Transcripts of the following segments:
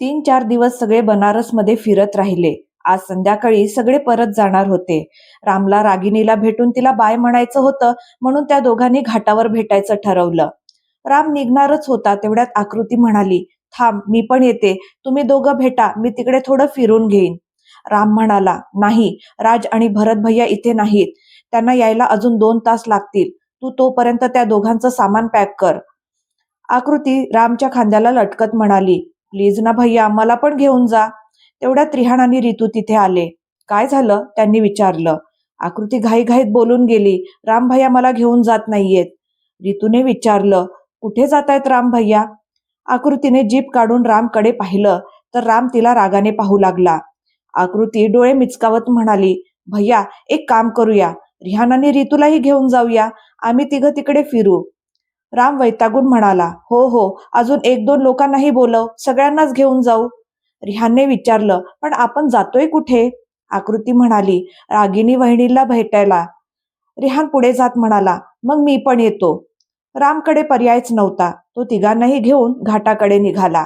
तीन चार दिवस सगळे बनारसमध्ये फिरत राहिले. आज संध्याकाळी सगळे परत जाणार होते. रामला रागिणीला भेटून तिला बाय म्हणायचं होतं म्हणून त्या दोघांनी घाटावर भेटायचं ठरवलं. राम निघणारच होता तेवढ्यात आकृती म्हणाली थांब मी पण येते. तुम्ही दोघं भेटा मी तिकडे थोडं फिरून घेईन. राम म्हणाला नाही राज आणि भरत भैया इथे नाहीत. त्यांना यायला अजून दोन तास लागतील. तू तोपर्यंत त्या दोघांचं सामान पॅक कर. आकृती रामच्या खांद्याला लटकत म्हणाली प्लीज ना भैया मला पण घेऊन जा. तेवढ्यात रिहाण आणि रितू तिथे आले. काय झालं? त्यांनी विचारलं. आकृती घाईघाईत बोलून गेली. राम भैया मला घेऊन जात नाहीयेत. रितूने विचारलं कुठे जात आहेत राम भैया? आकृतीने जीप काढून रामकडे पाहिलं तर राम तिला रागाने पाहू लागला. आकृती डोळे मिचकावत म्हणाली भैया एक काम करूया. रिहान आणि रितूलाही घेऊन जाऊया. आम्ही तिघं तिकडे फिरू. राम वैतागून म्हणाला हो हो अजून एक दोन लोकांनाही बोलव सगळ्यांनाच घेऊन जाऊ. रिहानने विचारलं पण आपण जातोय कुठे? आकृती म्हणाली रागिनी वहिनीला भेटायला. रिहान पुढे जात म्हणाला मग मी पण येतो. रामकडे पर्यायच नव्हता तो तिघांनाही घेऊन घाटाकडे निघाला.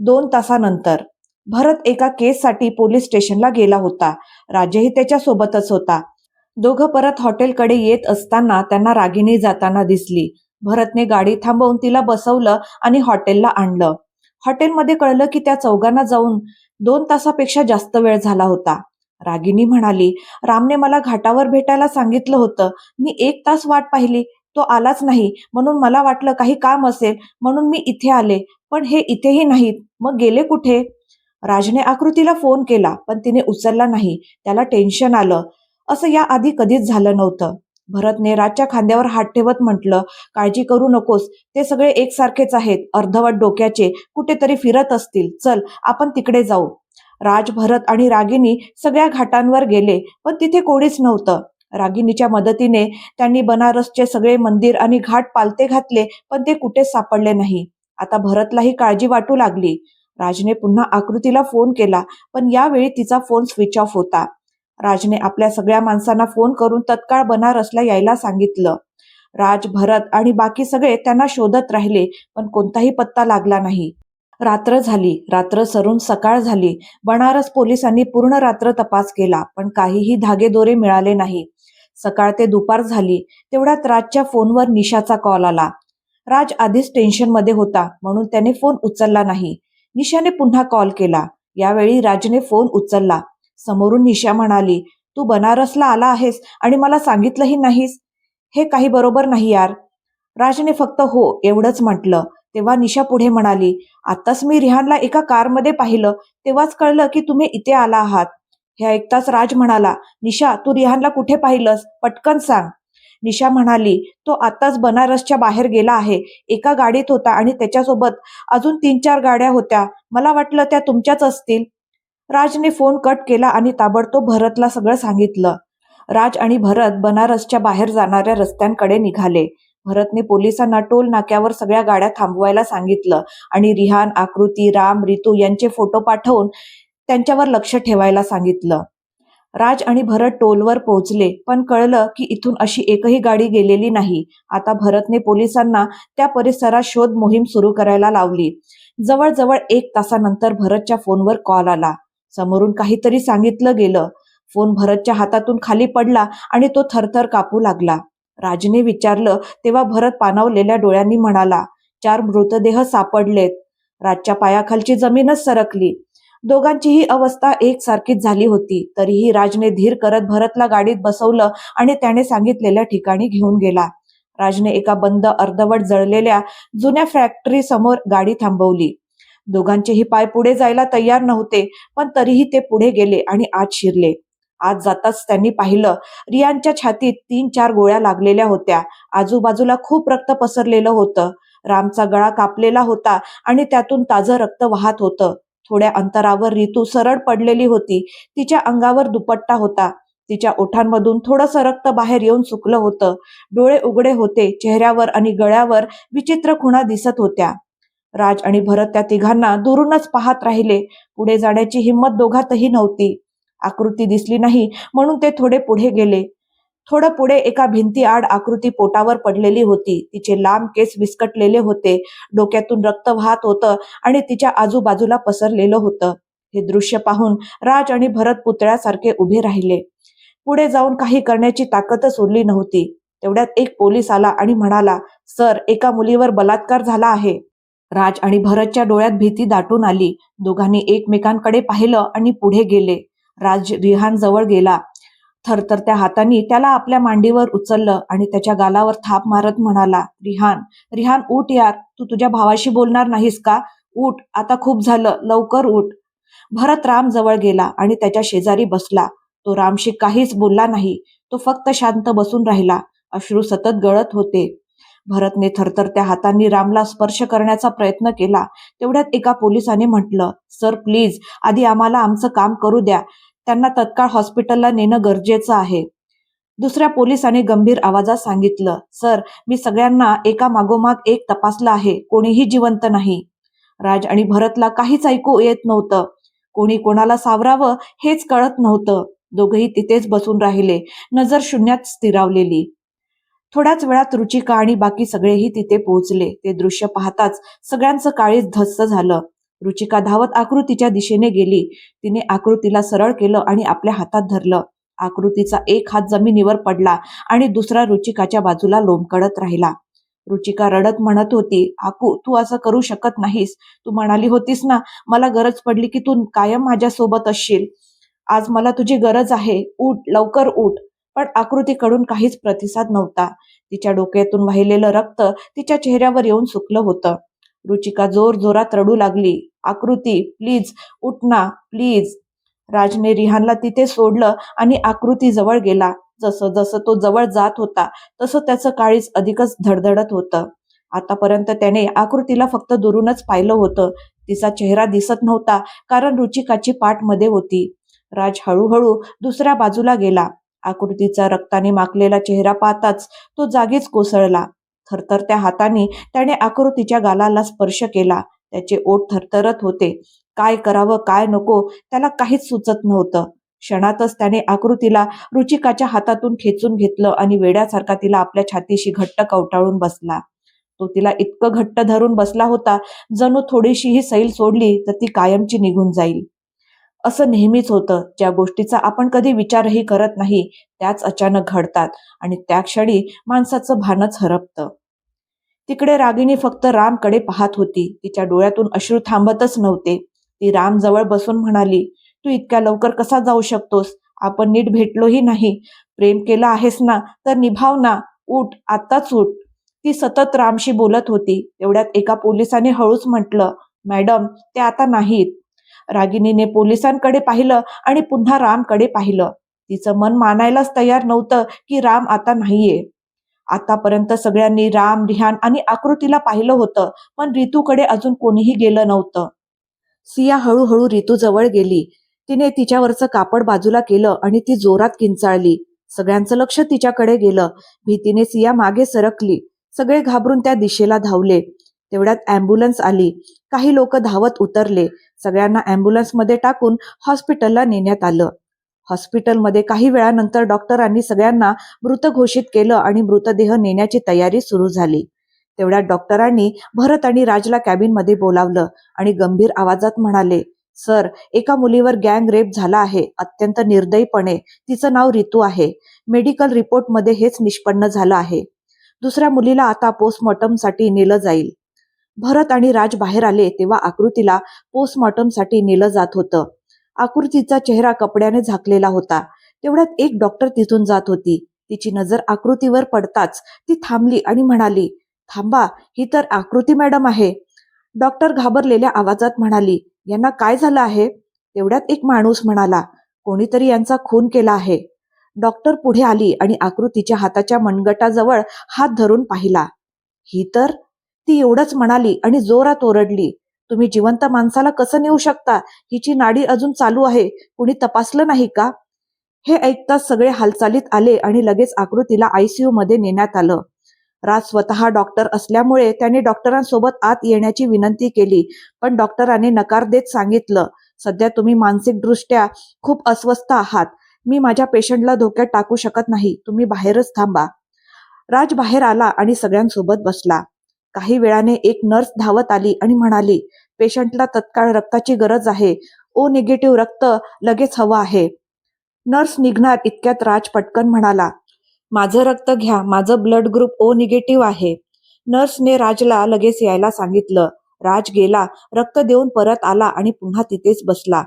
दोन तासानंतर भरत एका केससाठी पोलीस स्टेशनला गेला होता राजेही त्याच्या सोबतच होता. दोघं परत हॉटेलकडे येत असताना त्यांना रागिणी जाताना दिसली भरतने गाडी थांबवून तिला बसवलं आणि हॉटेलला आणलं. हॉटेलमध्ये कळलं की त्या चौघांना जाऊन दोन तासापेक्षा जास्त वेळ झाला होता. रागिनी म्हणाली रामने मला घाटावर भेटायला सांगितलं होतं. मी एक तास वाट पाहिली. तो आलाच नाही. म्हणून मला वाटलं काही काम असेल. म्हणून मी इथे आले. पण हे इथेही नाहीत. मग गेले कुठे? राजने आकृतीला फोन केला पण तिने उचलला नाही. त्याला टेन्शन आलं. असं या आधी कधीच झालं नव्हतं. भरतने राजच्या खांद्यावर हात ठेवत म्हटलं काळजी करू नकोस. ते सगळे एकसारखेच आहेत. अर्धवट डोक्याचे कुठेतरी फिरत असतील. चल आपण तिकडे जाऊ. राज भरत आणि रागिनी सगळ्या घाटांवर गेले पण तिथे कोणीच नव्हतं. रागिनीच्या मदतीने त्यांनी बनारसचे सगळे मंदिर आणि घाट पालते घातले पण ते कुठेच सापडले नाही. आता भरतलाही काळजी वाटू लागली. राजने पुन्हा आकृतीला फोन केला पण यावेळी तिचा फोन स्विच ऑफ होता. राजने आपल्या सगळ्या माणसांना फोन करून तत्काळ बनारसला यायला सांगितलं. राज भरत आणि बाकी सगळे त्यांना शोधत राहिले पण कोणताही पत्ता लागला नाही. रात्र झाली. रात्र सरून सकाळ झाली. बनारस पोलिसांनी पूर्ण रात्र तपास केला पण काहीही धागेदोरे मिळाले नाही. सकाळ ते दुपार झाली. तेवढ्यात राजच्या फोनवर निशाचा कॉल आला. राज आधीच टेन्शनमध्ये होता म्हणून त्याने फोन उचलला नाही. निशाने पुन्हा कॉल केला. यावेळी राजने फोन उचलला. समोरून निशा म्हणाली तू बनारसला आला आहेस आणि मला सांगितलंही नाहीस? हे काही बरोबर नाही यार. राजने फक्त हो एवढंच म्हटलं. तेव्हा निशा पुढे म्हणाली आत्ताच मी रिहानला एका कारमध्ये पाहिलं तेव्हाच कळलं की तुम्ही इथे आला आहात. हे ऐकताच राज म्हणाला निशा तू रिहानला कुठे पाहिलंस? पटकन सांग. निशा म्हणाली तो आत्ताच बनारसच्या बाहेर गेला आहे. एका गाडीत होता आणि त्याच्यासोबत अजून तीन चार गाड्या होत्या. मला वाटलं त्या तुमच्याच असतील. राजने फोन कट केला आणि ताबडतोब भरतला सगळं सांगितलं. राज आणि भरत बनारसच्या बाहेर जाणाऱ्या रस्त्यांकडे निघाले. भरतने पोलिसांना टोल नाक्यावर सगळ्या गाड्या थांबवायला सांगितलं आणि रिहान आकृती राम रितू यांचे फोटो पाठवून त्यांच्यावर लक्ष ठेवायला सांगितलं. राज आणि भरत टोलवर पोहोचले पण कळलं की इथून अशी एकही गाडी गेलेली नाही. आता भरतने पोलिसांना त्या परिसरात शोध मोहीम सुरू करायला लावली. जवळजवळ एक तासानंतर भरतच्या फोनवर कॉल आला. समोरून काहीतरी सांगितलं गेलं. फोन भरतच्या हातातून खाली पडला आणि तो थरथर कापू लागला. राजने विचारलं तेव्हा भरत पानावलेल्या डोळ्यांनी म्हणाला चार मृतदेह सापडलेत. राजच्या पायाखालची जमीनच सरकली. दोघांचीही अवस्था एकसारखीच झाली होती. तरीही राजने धीर करत भरतला गाडीत बसवलं आणि त्याने सांगितलेल्या ठिकाणी घेऊन गेला. राजने एका बंद अर्धवट जळलेल्या जुन्या फॅक्टरी समोर गाडी थांबवली. दोघांचेही पाय पुढे जायला तयार नव्हते पण तरीही ते पुढे गेले आणि आत शिरले. आत जाताच त्यांनी पाहिलं रियांच्या छातीत तीन चार गोळ्या लागलेल्या होत्या. आजूबाजूला खूप रक्त पसरलेलं होतं. रामचा गळा कापलेला होता आणि त्यातून ताजं रक्त वाहत होतं. थोड्या अंतरावर रितू सरळ पडलेली होती. तिच्या अंगावर दुपट्टा होता. तिच्या ओठांमधून थोडंसं रक्त बाहेर येऊन सुकलं होतं. डोळे उघडे होते चेहऱ्यावर आणि गळ्यावर विचित्र खुणा दिसत होत्या. राज आणि भरत त्या तिघांना दुरूनच पाहत राहिले. पुढे जाण्याची हिंमत दोघातही नव्हती. आकृती दिसली नाही म्हणून ते थोडे पुढे गेले. थोडं पुढे एका भिंती आड आकृती पोटावर पडलेली होती. तिचे लांब केस विस्कटलेले होते. डोक्यातून रक्त वाहत होतं आणि तिच्या आजूबाजूला पसरलेलं होतं. हे दृश्य पाहून राज आणि भरत पुतळ्यासारखे उभे राहिले. पुढे जाऊन काही करण्याची ताकदच उरली नव्हती. तेवढ्यात एक पोलीस आला आणि म्हणाला सर एका मुलीवर बलात्कार झाला आहे. राज आणि भरतच्या डोळ्यात भीती दाटून आली. दोघांनी एकमेकांकडे पाहिलं आणि पुढे गेले. राज रिहान जवळ गेला. थरथरत्या हातांनी त्याला आपल्या मांडीवर उचललं आणि त्याच्या गालावर थाप मारत म्हणाला रिहान रिहान उठ यार. तू तुझ्या भावाशी बोलणार नाहीस का? उठ आता खूप झालं. लवकर उठ. भरत राम जवळ गेला आणि त्याच्या शेजारी बसला. तो रामशी काहीच बोलला नाही. तो फक्त शांत बसून राहिला. अश्रू सतत गळत होते. भरतने थरथरत्या हातांनी रामला स्पर्श करण्याचा प्रयत्न केला. तेवढ्यात एका पोलिसाने म्हटलं सर प्लीज आधी आम्हाला आमचं काम करू द्या. त्यांना तत्काळ हॉस्पिटलला नेणं गरजेचं आहे. दुसऱ्या पोलिसाने गंभीर आवाजात सांगितलं सर मी सगळ्यांना एका मागोमाग एक तपासलं आहे. कोणीही जिवंत नाही. राज आणि भरतला काहीच ऐकू येत नव्हतं. कोणी कोणाला सावरावं हेच कळत नव्हतं. दोघही तिथेच बसून राहिले नजर शून्यात स्थिरावलेली. थोड्याच वेळात रुचिका आणि बाकी सगळेही तिथे पोहोचले. ते दृश्य पाहताच सगळ्यांचं काळीच धस्त झालं. रुचिका धावत आकृतीच्या दिशेने गेली. तिने आकृतीला सरळ केलं आणि आपल्या हातात धरलं. आकृतीचा एक हात जमिनीवर पडला आणि दुसरा रुचिकाच्या बाजूला लोंबकडत राहिला. रुचिका रडत म्हणत होती आकू तू असं करू शकत नाहीस. तू म्हणाली होतीस ना मला गरज पडली की तू कायम माझ्या सोबत असशील. आज मला तुझी गरज आहे. उठ लवकर उठ. पण आकृतीकडून काहीच प्रतिसाद नव्हता. तिच्या डोक्यातून वाहिलेलं रक्त तिच्या चेहऱ्यावर येऊन सुकलं होतं. रुचिका जोर जोरात रडू लागली. आकृती प्लीज उठना प्लीज. राजने रिहानला तिथे सोडलं आणि आकृती जवळ गेला. जसं जसं तो जवळ जात होता तसं त्याचं काळीच अधिकच धडधडत होतं. आतापर्यंत त्याने आकृतीला फक्त दुरूनच पाहिलं होतं. तिचा चेहरा दिसत नव्हता कारण रुचिकाची पाठमध्ये होती. राज हळूहळू दुसऱ्या बाजूला गेला. आकृतीचा रक्ताने माखलेला चेहरा पाहताच तो जागीच कोसळला. थरथरत्या हाताने त्याने आकृतीच्या गालाला स्पर्श केला. त्याचे ओठ थरथरत होते. काय करावं काय नको त्याला काहीच सुचत नव्हतं. क्षणातच त्याने आकृतीला रुचिकाच्या हातातून खेचून घेतलं आणि वेड्यासारखा तिला आपल्या छातीशी घट्ट कवटाळून बसला. तो तिला इतकं घट्ट धरून बसला होता जणू थोडीशीही सैल सोडली तर ती कायमची निघून जाईल. असं नेहमीच होतं. ज्या गोष्टीचा आपण कधी विचारही करत नाही त्याच अचानक घडतात आणि त्या क्षणी माणसाचं भानच हरपतं. तिकडे रागिणी फक्त रामकडे पाहत होती. तिच्या डोळ्यातून अश्रू थांबतच नव्हते. ती रामजवळ बसून म्हणाली तू इतक्या लवकर कसा जाऊ शकतोस? आपण नीट भेटलोही नाही. प्रेम केलं आहेस ना तर निभाव ना. उठ आत्ताच उठ. ती सतत रामशी बोलत होती. तेवढ्यात एका पोलिसाने हळूच म्हटलं मॅडम ते आता नाहीत. रागिनीने पोलिसांकडे पाहिलं आणि पुन्हा रामकडे पाहिलं. तिचं मन मानायलाच तयार नव्हतं की राम आता नाहीये. आतापर्यंत सगळ्यांनी राम रिहान आणि आकृतीला पाहिलं होतं पण रितूकडे अजून कोणीही गेलं नव्हतं. सिया हळूहळू रितू जवळ गेली. तिने तिच्यावरचं कापड बाजूला केलं आणि ती जोरात किंचाळली. सगळ्यांचं लक्ष तिच्याकडे गेलं. भीतीने सिया मागे सरकली. सगळे घाबरून त्या दिशेला धावले. तेवढ्यात अँब्युलन्स आली. काही लोक धावत उतरले. सगळ्यांना अँब्युलन्समध्ये टाकून हॉस्पिटलला नेण्यात आलं. हॉस्पिटलमध्ये काही वेळानंतर डॉक्टरांनी सगळ्यांना मृत घोषित केलं आणि मृतदेह नेण्याची तयारी सुरू झाली. तेवढ्यात डॉक्टरांनी भरत आणि राजला कॅबिनमध्ये बोलावलं आणि गंभीर आवाजात म्हणाले सर एका मुलीवर गँग रेप झाला आहे. अत्यंत निर्दयीपणे. तिचं नाव रितू आहे. मेडिकल रिपोर्टमध्ये हेच निष्पन्न झालं आहे. दुसऱ्या मुलीला आता पोस्टमॉर्टमसाठी नेलं जाईल. भरत आणि राज बाहेर आले तेव्हा आकृतीला पोस्टमॉर्टमसाठी नेलं जात होतं. आकृतीचा चेहरा कपड्याने झाकलेला होता. तेवढ्यात एक डॉक्टर तिथून जात होती. तिची नजर आकृतीवर पडताच ती थांबली आणि म्हणाली थांबा ही तर आकृती मॅडम आहे. डॉक्टर घाबरलेल्या आवाजात म्हणाली यांना काय झालं आहे? तेवढ्यात एक माणूस म्हणाला कोणीतरी यांचा खून केला आहे. डॉक्टर पुढे आली आणि आकृतीच्या हाताच्या मनगटाजवळ हात धरून पाहिला. ही तर ती एवढंच म्हणाली आणि जोरात ओरडली तुम्ही जिवंत माणसाला कसं नेऊ शकता? हिची नाडी अजून चालू आहे. कुणी तपासलं नाही का? हे ऐकताच सगळे हालचालीत आले आणि लगेच आकृतीला आयसीयू मध्ये नेण्यात आलं. राज स्वतः डॉक्टर असल्यामुळे त्याने डॉक्टरांसोबत आत येण्याची विनंती केली पण डॉक्टरांनी नकार देत सांगितलं सध्या तुम्ही मानसिकदृष्ट्या खूप अस्वस्थ आहात. मी माझ्या पेशंटला धोक्यात टाकू शकत नाही. तुम्ही बाहेरच थांबा. राज बाहेर आला आणि सगळ्यांसोबत बसला. काही वेळाने एक नर्स धावत आली आणि म्हणाली पेशंटला तत्काळ रक्ताची गरज आहे. ओ निगेटिव्ह रक्त लगेच हवं आहे. नर्स निघणार इतक्यात राज पटकन म्हणाला माझं रक्त घ्या. माझं ब्लड ग्रुप ओ निगेटिव्ह आहे. नर्सने राजला लगेच यायला सांगितलं. राज गेला रक्त देऊन परत आला आणि पुन्हा तिथेच बसला.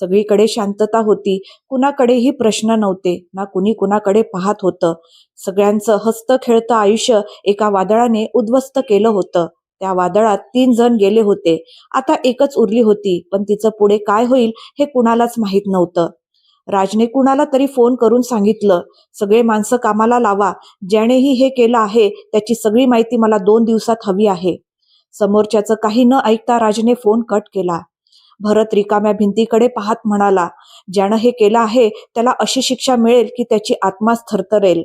सगळीकडे शांतता होती. कुणाकडेही प्रश्न नव्हते. ना कुणी कुणाकडे पाहत होतं. सगळ्यांचं हस्त खेळतं आयुष्य एका वादळाने उद्ध्वस्त केलं होतं. त्या वादळात तीन जण गेले होते. आता एकच उरली होती. पण तिचं पुढे काय होईल हे कुणालाच माहीत नव्हतं. राजने कुणाला तरी फोन करून सांगितलं सगळे माणसं कामाला लावा. ज्यानेही हे केलं आहे त्याची सगळी माहिती मला दोन दिवसात हवी आहे. समोरच्याचं काही न ऐकता राजने फोन कट केला. भरत रिकाम्या भिंतीकडे पाहत म्हणाला ज्यानं हे केलं आहे त्याला अशी शिक्षा मिळेल की त्याची आत्माच थरथरेल.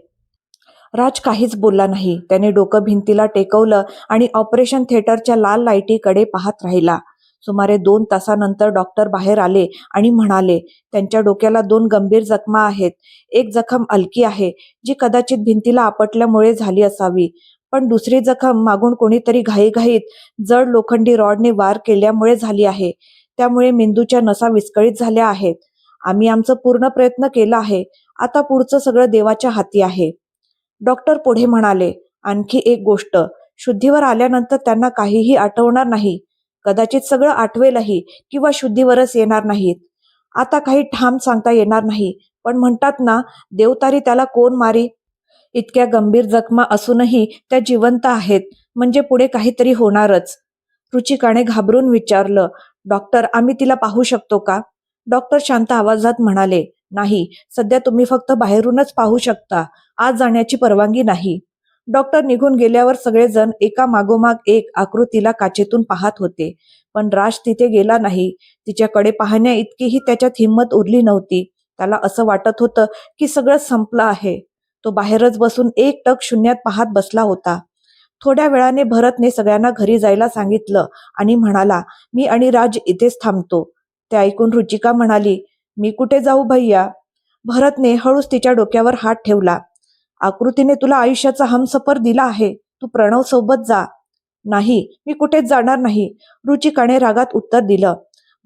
राज काहीच बोलला नाही. त्याने डोकं भिंतीला टेकवलं आणि ऑपरेशन थिएटरच्या लाल लाईटीकडे पाहत राहिला. सुमारे दोन तासानंतर डॉक्टर बाहेर आले आणि म्हणाले त्यांच्या डोक्याला दोन गंभीर जखमा आहेत. एक जखम हलकी आहे जी कदाचित भिंतीला आपटल्यामुळे झाली असावी. पण दुसरी जखम मागून कोणीतरी घाईघाईत जड लोखंडी रॉडने वार केल्यामुळे झाली आहे. त्यामुळे मेंदूच्या नसा विस्कळीत झाल्या आहेत. आम्ही आमचं पूर्ण प्रयत्न केला आहे. आता पुढचं सगळं देवाच्या हाती आहे. डॉक्टर पुढे म्हणाले आणखी एक गोष्ट. शुद्धीवर आल्यानंतर त्यांना काहीही आठवणार नाही. कदाचित सगळं आठवेलही किंवा शुद्धीवरच येणार नाहीत. आता काही ठाम सांगता येणार नाही. पण म्हणतात ना देवतारी त्याला कोण मारी? इतक्या गंभीर जखमा असूनही त्या जिवंत आहेत. म्हणजे पुढे काहीतरी होणारच. रुचिकाने घाबरून विचारलं डॉक्टर आम्ही तिला पाहू शकतो का? डॉक्टर शांत आवाजात म्हणाले नाही सध्या तुम्ही फक्त बाहेरूनच पाहू शकता. आज जाण्याची परवानगी नाही. डॉक्टर निघून गेल्यावर सगळेजण एका मागोमाग एक आकृतीला काचेतून पाहत होते. पण राज तिथे गेला नाही. तिच्याकडे पाहण्या इतकीही त्याच्यात हिंमत उरली नव्हती. त्याला असं वाटत होतं की सगळं संपलं आहे. तो बाहेरच बसून एक टक शून्यात पाहत बसला होता. थोड्या वेळाने भरतने सगळ्यांना घरी जायला सांगितलं आणि म्हणाला मी आणि राज इथेच थांबतो. ते ऐकून रुचिका म्हणाली मी कुठे जाऊ भैया? भरतने हळूच तिच्या डोक्यावर हात ठेवला आकृतीने तुला आयुष्याचा हमसफर दिला आहे तू प्रणव सोबत जा. नाही मी कुठेच जाणार नाही रुचिकाने रागात उत्तर दिलं.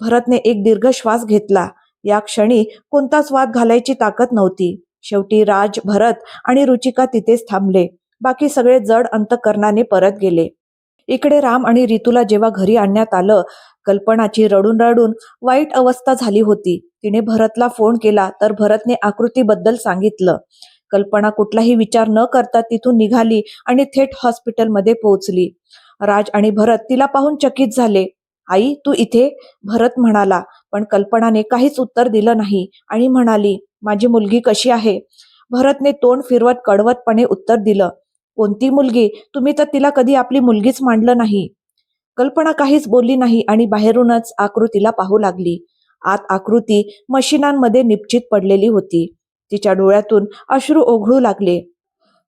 भरतने एक दीर्घ श्वास घेतला. या क्षणी कोणताच वाद घालायची ताकद नव्हती. शेवटी राज भरत आणि रुचिका तिथेच थांबले. बाकी सगळे जड अंतकरणाने परत गेले. इकडे राम आणि रितूला जेव्हा घरी आणण्यात आलं कल्पनाची रडून रडून वाईट अवस्था झाली होती. तिने भरतला फोन केला तर भरतने आकृतीबद्दल सांगितलं. कल्पना कुठलाही विचार न करता तिथून निघाली आणि थेट हॉस्पिटलमध्ये पोहोचली. राज आणि भरत तिला पाहून चकित झाले. आई तू इथे? भरत म्हणाला. पण कल्पनाने काहीच उत्तर दिलं नाही आणि म्हणाली माझी मुलगी कशी आहे? भरतने तोंड फिरवत कडवतपणे उत्तर दिलं. कोणती मुलगी? तुम्ही तर तिला कधी आपली मुलगीच मांडलं नाही. कल्पना काहीच बोलली नाही आणि बाहेरूनच आकृतीला पाहू लागली. आत आकृती मशिनांमध्ये निपचित पडलेली होती. तिच्या डोळ्यातून अश्रू ओघळू लागले.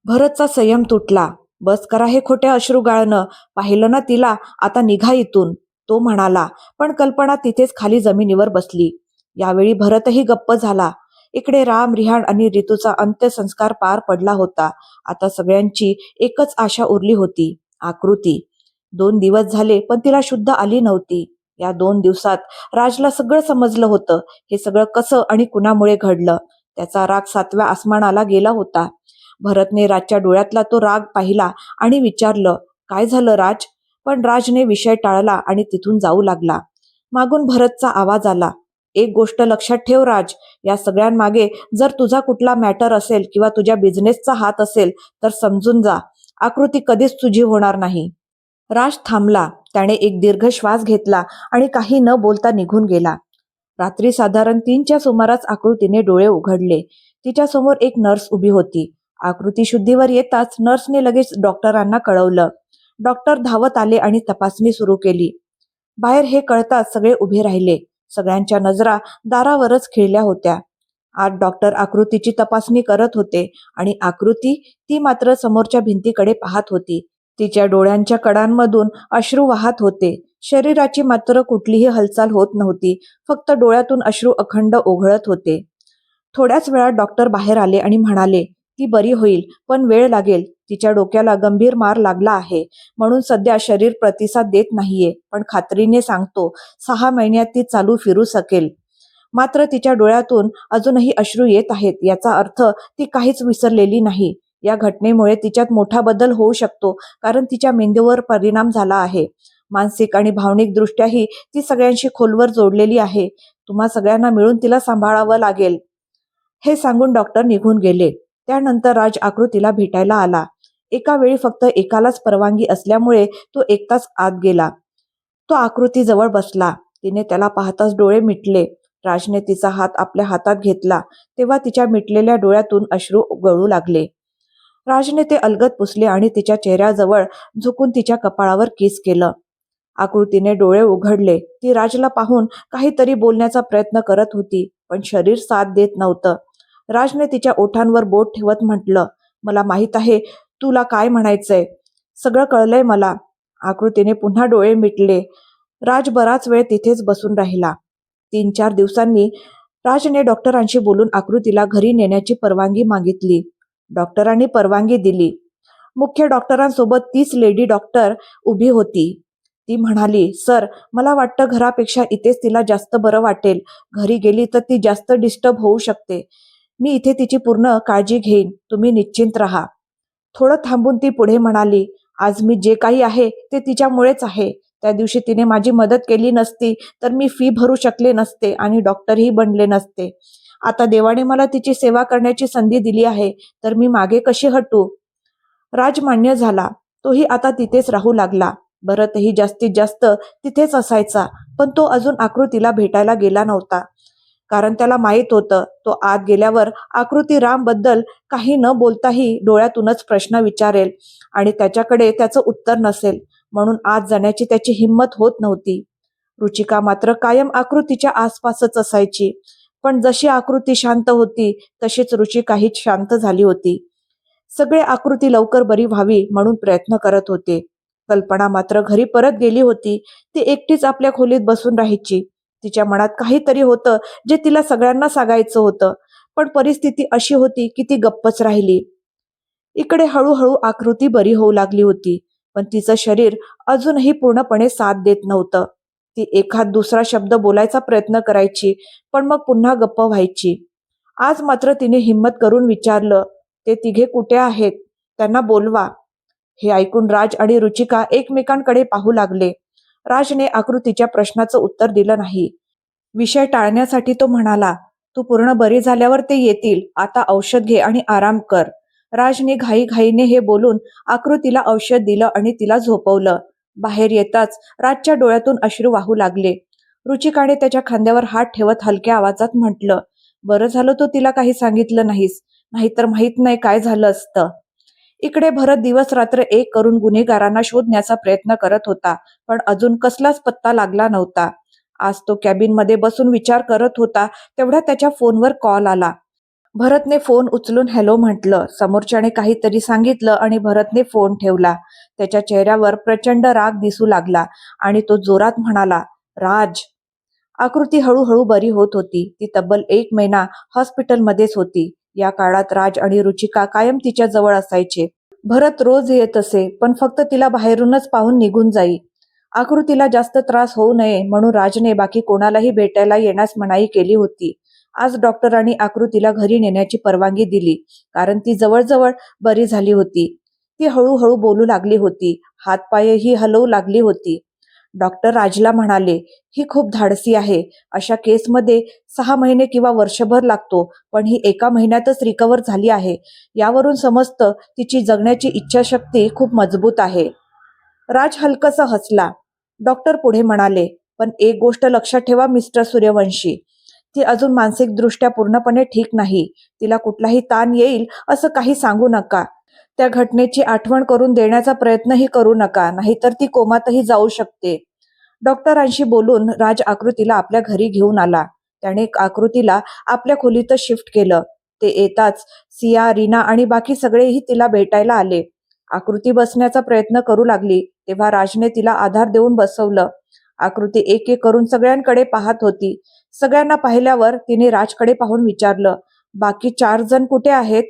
भरतचा संयम तुटला. बस करा हे खोट्या अश्रू गाळणं. पाहिलं ना तिला? आता निघा इथून. तो म्हणाला पण कल्पना तिथेच खाली जमिनीवर बसली. यावेळी भरतही गप्प झाला. इकडे राम रिहाण आणि ऋतूचा अंत्यसंस्कार पार पडला होता. आता सगळ्यांची एकच आशा उरली होती आकृती. दोन दिवस झाले पण तिला शुद्ध आली नव्हती. या दोन दिवसात राजला सगळं समजलं होतं. हे सगळं कसं आणि कुणामुळे घडलं? त्याचा राग सातव्या आसमानाला गेला होता. भरतने राजच्या डोळ्यातला तो राग पाहिला आणि विचारलं काय झालं राज? पण राजने विषय टाळला आणि तिथून जाऊ लागला. मागून भरतचा आवाज आला एक गोष्ट लक्षात ठेव राज. या सगळ्यांमागे जर तुझा कुठला मॅटर असेल किंवा तुझ्या बिझनेसचा हात असेल तर समजून जा. आकृती कधीच तुझी होणार नाही. राज थांबला. त्याने एक दीर्घ श्वास घेतला आणि काही न बोलता निघून गेला. रात्री साधारण तीनच्या सुमारास आकृतीने डोळे उघडले. तिच्या समोर एक नर्स उभी होती. आकृती शुद्धीवर येताच नर्सने लगेच डॉक्टरांना कळवलं. डॉक्टर धावत आले आणि तपासणी सुरू केली. बाहेर हे कळताच सगळे उभे राहिले. सगळ्यांच्या नजरा दारावरच खिळल्या होत्या. आज डॉक्टर आकृतीची तपासणी करत होते आणि आकृती ती मात्र समोरच्या भिंतीकडे पाहत होती. तिच्या डोळ्यांच्या कडांमधून अश्रू वाहत होते. शरीराची मात्र कुठलीही हालचाल होत नव्हती फक्त डोळ्यातून अश्रू अखंड ओघळत होते. थोड्याच वेळात डॉक्टर बाहेर आले आणि म्हणाले ती बरी होईल पण वेळ लागेल. तिच्या डोक्याला गंभीर मार लागला आहे. म्हणून सध्या शरीर प्रतिसाद देत नाहीये पण खात्रीने सांगतो सहा महिन्यात ती चालू फिरू शकेल. मात्र तिच्या डोळ्यातून अजूनही अश्रू येत आहेत याचा अर्थ ती काहीच विसरलेली नाही. या घटनेमुळे तिच्यात मोठा बदल होऊ शकतो कारण तिच्या मेंदूवर परिणाम झाला आहे. मानसिक आणि भावनिक दृष्ट्याही ती सगळ्यांशी खोलवर जोडलेली आहे. तुम्हा सगळ्यांना मिळून तिला सांभाळावं लागेल. हे सांगून डॉक्टर निघून गेले. त्यानंतर राज आकृतीला भेटायला आला. एका वेळी फक्त एकालाच परवानगी असल्यामुळे तो एकटाच आत गेला. तो आकृती जवळ बसला. तिने त्याला पाहताच डोळे मिटले. राजने तिचा हात आपल्या हातात घेतला. तेव्हा तिच्या मिटलेल्या डोळ्यातून अश्रू गळू लागले. राजने ते अलगत पुसले आणि तिच्या चेहऱ्याजवळ झुकून तिच्या कपाळावर किस केलं. आकृतीने डोळे उघडले. ती राजला पाहून काहीतरी बोलण्याचा प्रयत्न करत होती पण शरीर साथ देत नव्हतं. राजने तिच्या ओठांवर बोट ठेवत म्हटलं मला माहीत आहे तुला काय म्हणायचंय. सगळं कळलंय मला. आकृतीने पुन्हा डोळे मिटले. राज बराच वेळ तिथेच बसून राहिला. तीन चार दिवसांनी राजने डॉक्टरांशी बोलून आकृतीला घरी नेण्याची परवानगी मागितली. डॉक्टरांनी परवानगी दिली. मुख्य डॉक्टरांसोबत तीच लेडी डॉक्टर उभी होती. ती म्हणाली सर मला वाटतं घरापेक्षा इथेच तिला जास्त बरं वाटेल. घरी गेली तर ती जास्त डिस्टर्ब होऊ शकते. मी इथे तिची पूर्ण काळजी घेईन. तुम्ही निश्चिंत राहा. थोडं थांबून ती पुढे म्हणाली आज मी जे काही आहे ते तिच्यामुळेच आहे. त्या दिवशी तिने माझी मदत केली नसती तर मी फी भरू शकले नसते आणि डॉक्टरही बनले नसते. आता देवाने मला तिची सेवा करण्याची संधी दिली आहे तर मी मागे कशी हटू? राज मान्य झाला. तोही आता तिथेच राहू लागला. भरतही जास्तीत जास्त तिथेच असायचा पण तो अजून आकृतीला भेटायला गेला नव्हता. कारण त्याला माहीत होतं. तो आत गेल्यावर आकृती रामबद्दल काही न बोलताही डोळ्यातूनच प्रश्न विचारेल आणि त्याच्याकडे त्याचं उत्तर नसेल. म्हणून आत जाण्याची त्याची हिंमत होत नव्हती. रुचिका मात्र कायम आकृतीच्या आसपासच असायची. पण जशी आकृती शांत होती तशीच रुचिकाही शांत झाली होती. सगळे आकृती लवकर बरी व्हावी म्हणून प्रयत्न करत होते. कल्पना मात्र घरी परत गेली होती. ती एकटीच आपल्या खोलीत बसून राहायची. तिच्या मनात काहीतरी होतं जे तिला सगळ्यांना सांगायचं होतं. पण परिस्थिती अशी होती की ती गप्पच राहिली. इकडे हळूहळू आकृती बरी होऊ लागली होती पण तिचं शरीर अजूनही पूर्णपणे साथ देत नव्हतं. ती एखाद दुसरा शब्द बोलायचा प्रयत्न करायची पण मग पुन्हा गप्प व्हायची. आज मात्र तिने हिंमत करून विचारलं ते तिघे कुठे आहेत? त्यांना बोलवा. हे ऐकून राज आणि रुचिका एकमेकांकडे पाहू लागले. राजने आकृतीच्या प्रश्नाचं उत्तर दिलं नाही. विषय टाळण्यासाठी तो म्हणाला तू पूर्ण बरी झाल्यावर ते येतील. आता औषध घे आणि आराम कर. राजने घाईघाईने हे बोलून आकृतीला औषध दिलं आणि तिला झोपवलं. बाहेर येताच राजच्या डोळ्यातून अश्रू वाहू लागले. रुचिकाने त्याच्या खांद्यावर हात ठेवत हलक्या आवाजात म्हटलं बरं झालं तो तिला काही सांगितलं नाहीस. नाहीतर माहीत नाही काय झालं असतं. इकडे भरत दिवस रात्र एक करून गुन्हेगारांना शोधण्याचा प्रयत्न करत होता पण अजून कसलाच पत्ता लागला नव्हता. आज तो कॅबिनमध्ये बसून विचार करत होता तेवढ्या त्याच्या फोनवर कॉल आला. भरतने फोन उचलून हॅलो म्हटलं समोरच्याने काहीतरी सांगितलं आणि भरतने फोन ठेवला. त्याच्या चेहऱ्यावर प्रचंड राग दिसू लागला आणि तो जोरात म्हणाला राज. आकृती हळूहळू बरी होत होती. ती तब्बल एक महिना हॉस्पिटलमध्येच होती. या काळात राज आणि रुचिका कायम तिच्या जवळ असायचे. भरत रोज येत असे पण फक्त तिला बाहेरूनच पाहून निघून जाई. आकृतीला जास्त त्रास होऊ नये म्हणून राजने बाकी कोणालाही भेटायला येण्यास मनाई केली होती. आज डॉक्टरांनी आकृतीला घरी नेण्याची परवानगी दिली कारण ती जवळजवळ बरी झाली होती. ती हळूहळू बोलू लागली होती हातपायही हलवू लागली होती. डॉक्टर राजला म्हणाले ही खूप धाडसी आहे. अशा केसमध्ये सहा महिने किंवा वर्षभर लागतो पण ही एका महिन्यातच रिकवर झाली आहे. यावरून समजतं तिची जगण्याची इच्छाशक्ती खूप मजबूत आहे. राज हलकसा हसला. डॉक्टर पुढे म्हणाले पण एक गोष्ट लक्षात ठेवा मिस्टर सूर्यवंशी. ती अजून मानसिकदृष्ट्या पूर्णपणे ठीक नाही. तिला कुठलाही ताण येईल असं काही सांगू नका. त्या घटनेची आठवण करून देण्याचा प्रयत्नही करू नका नाहीतर ती कोमातही जाऊ शकते. डॉक्टरांशी बोलून राज आकृतीला आपल्या घरी घेऊन आला. त्याने आकृतीला आपल्या खोलीतच शिफ्ट केलं. ते येताच सिया रीना आणि बाकी सगळेही तिला भेटायला आले. आकृती बसण्याचा प्रयत्न करू लागली तेव्हा राजने तिला आधार देऊन बसवलं. आकृती एक एक करून सगळ्यांकडे पाहत होती. सगळ्यांना पाहिल्यावर तिने राजकडे पाहून विचारलं बाकी चार जण कुठे आहेत?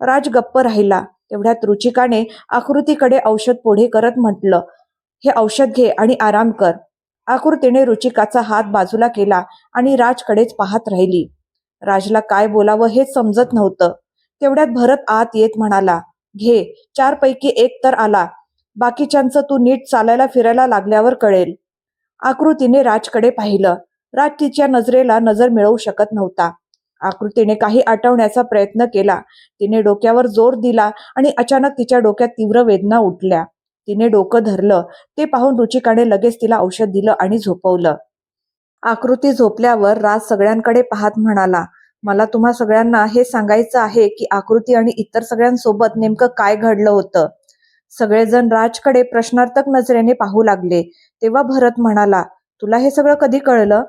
राज गप्प राहिला. तेवढ्यात रुचिकाने आकृतीकडे औषध पुढे करत म्हटलं हे औषध घे आणि आराम कर. आकृतीने रुचिकाचा हात बाजूला केला आणि राजकडेच पाहत राहिली. राजला काय बोलावं हेच समजत नव्हतं. तेवढ्यात भरत आत येत म्हणाला घे चार पैकी एक तर आला. बाकीच्यांचं तू नीट चालायला फिरायला लागल्यावर कळेल. आकृतीने राजकडे पाहिलं. राज तिच्या नजरेला नजर मिळवू शकत नव्हता. आकृतीने काही आटवण्याचा प्रयत्न केला. तिने डोक्यावर जोर दिला आणि अचानक तिच्या डोक्यात तीव्र वेदना उठल्या. तिने डोकं धरलं. ते पाहून रुचिकाने लगेच तिला औषध दिलं आणि झोपवलं. आकृती झोपल्यावर राज सगळ्यांकडे पाहत म्हणाला मला तुम्हा सगळ्यांना हे सांगायचं आहे की आकृती आणि इतर सगळ्यांसोबत नेमकं काय घडलं होतं सगळेजण राजकडे प्रश्नार्थक नजरेने पाहू लागले. तेव्हा भरत म्हणाला तुला हे सगळं कधी कळलं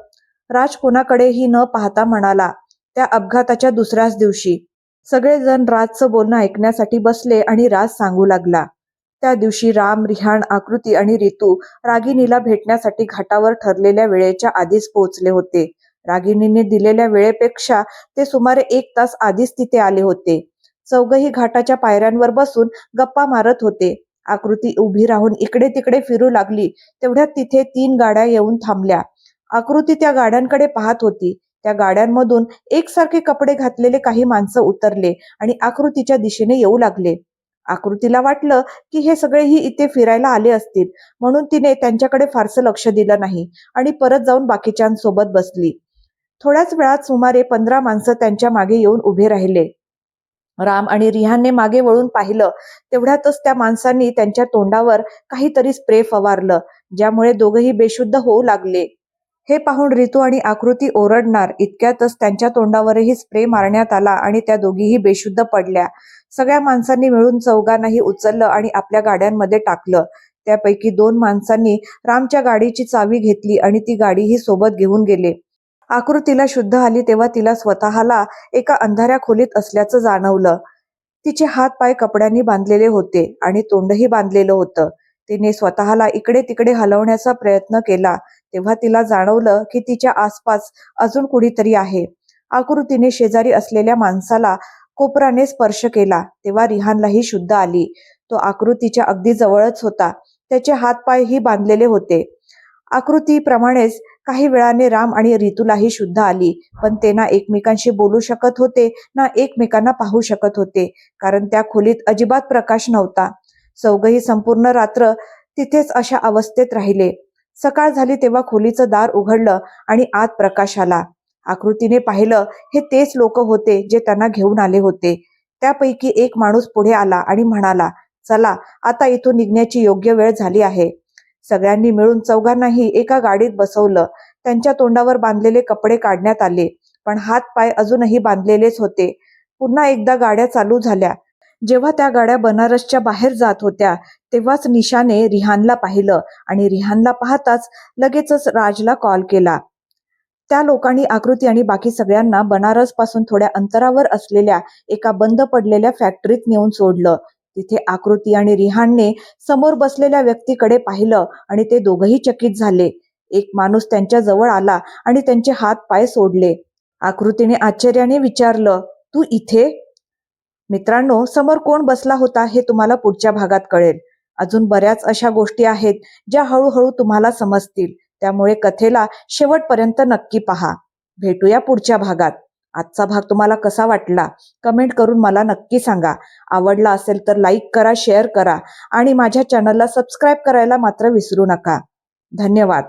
राज कोणाकडेही न पाहता म्हणाला त्या अपघाताच्या दुसऱ्याच दिवशी. सगळेजण राजचं बोलणं ऐकण्यासाठी बसले आणि राज सांगू लागला. त्या दिवशी राम रिहाण आकृती आणि रितू रागिनीला भेटण्यासाठी घाटावर ठरलेल्या वेळेच्या आधीच पोहोचले होते. रागिनीने दिलेल्या वेळेपेक्षा ते सुमारे एक तास आधीच तिथे आले होते. चौघही घाटाच्या पायऱ्यांवर बसून गप्पा मारत होते. आकृती उभी राहून इकडे तिकडे फिरू लागली तेवढ्यात तिथे तीन गाड्या येऊन थांबल्या. आकृती त्या गाड्यांकडे पाहत होती. त्या गाड्यांमधून एकसारखे कपडे घातलेले काही माणसं उतरले आणि आकृतीच्या दिशेने येऊ लागले. आकृतीला वाटलं की हे सगळेही इथे फिरायला आले असतील म्हणून तिने त्यांच्याकडे फारसं लक्ष दिलं नाही आणि परत जाऊन बाकीच्यांसोबत बसली. थोड्याच वेळात सुमारे पंधरा माणसं त्यांच्या मागे येऊन उभे राहिले. राम आणि रिहानने मागे वळून पाहिलं तेवढ्यातच त्या माणसांनी त्यांच्या तोंडावर काहीतरी स्प्रे फवारलं ज्यामुळे दोघही बेशुद्ध होऊ लागले. हे पाहून रितू आणि आकृती ओरडणार. इतक्यातच त्यांच्या तोंडावरही स्प्रे मारण्यात आला आणि त्या दोघीही बेशुद्ध पडल्या. सगळ्या माणसांनी मिळून चौघांनाही उचललं आणि आपल्या गाड्यांमध्ये टाकलं. त्यापैकी दोन माणसांनी रामच्या गाडीची चावी घेतली आणि ती गाडीही सोबत घेऊन गेले. आकृतीला शुद्ध आली तेव्हा तिला स्वतःला एका अंधाऱ्या खोलीत असल्याचं जाणवलं. तिचे हात पाय कपड्यांनी बांधलेले होते आणि तोंडही बांधलेलं होतं. तिने स्वतःला इकडे तिकडे हलवण्याचा प्रयत्न केला. तेव्हा तिला जाणवलं की तिच्या आसपास अजून कुणीतरी आहे. आकृतीने शेजारी असलेल्या माणसाला कोपराने स्पर्श केला तेव्हा रिहानलाही शुद्ध आली. तो आकृतीच्या अगदी जवळच होता. त्याचे हातपायही बांधलेले होते. आकृतीप्रमाणेच काही वेळाने राम आणि रितूलाही शुद्ध आली पण ते ना एकमेकांशी बोलू शकत होते ना एकमेकांना पाहू शकत होते कारण त्या खोलीत अजिबात प्रकाश नव्हता. चौघही संपूर्ण रात्र तिथेच अशा अवस्थेत राहिले. सकाळ झाली तेव्हा खोलीचं दार उघडलं आणि आत प्रकाश आला. आकृतीने पाहिलं हे तेच लोक होते जे त्यांना घेऊन आले होते. त्यापैकी एक माणूस पुढे आला आणि म्हणाला चला आता इथून निघण्याची योग्य वेळ झाली आहे. सगळ्यांनी मिळून चौघांनाही एका गाडीत बसवलं. त्यांच्या तोंडावर बांधलेले कपडे काढण्यात आले पण हात पाय अजूनही बांधलेलेच होते. पुन्हा एकदा गाड्या चालू झाल्या. जेव्हा त्या गाड्या बनारसच्या बाहेर जात होत्या तेव्हाच निशाने रिहानला पाहिलं आणि रिहानला पाहताच लगेचच राजला कॉल केला. त्या लोकांनी आकृती आणि बाकी सगळ्यांना बनारसपासून थोड्या अंतरावर असलेल्या एका बंद पडलेल्या फॅक्टरीत नेऊन सोडलं. तिथे आकृती आणि रिहानने समोर बसलेल्या व्यक्तीकडे पाहिलं आणि ते दोघही चकित झाले. एक माणूस त्यांच्या जवळ आला आणि त्यांचे हात पाय सोडले. आकृतीने आश्चर्याने विचारलं तू इथे? मित्रांनो समोर कोण बसला होता हे तुम्हाला पुढच्या भागात कळेल. अजून बऱ्याच अशा गोष्टी आहेत ज्या हळूहळू तुम्हाला समजतील. त्यामुळे कथेला शेवटपर्यंत नक्की पहा. भेटूया पुढच्या भागात. आजचा भाग तुम्हाला कसा वाटला? कमेंट करून मला नक्की सांगा. आवडला असेल तर लाईक करा शेअर करा आणि माझ्या चॅनलला सबस्क्राईब करायला मात्र विसरू नका. धन्यवाद.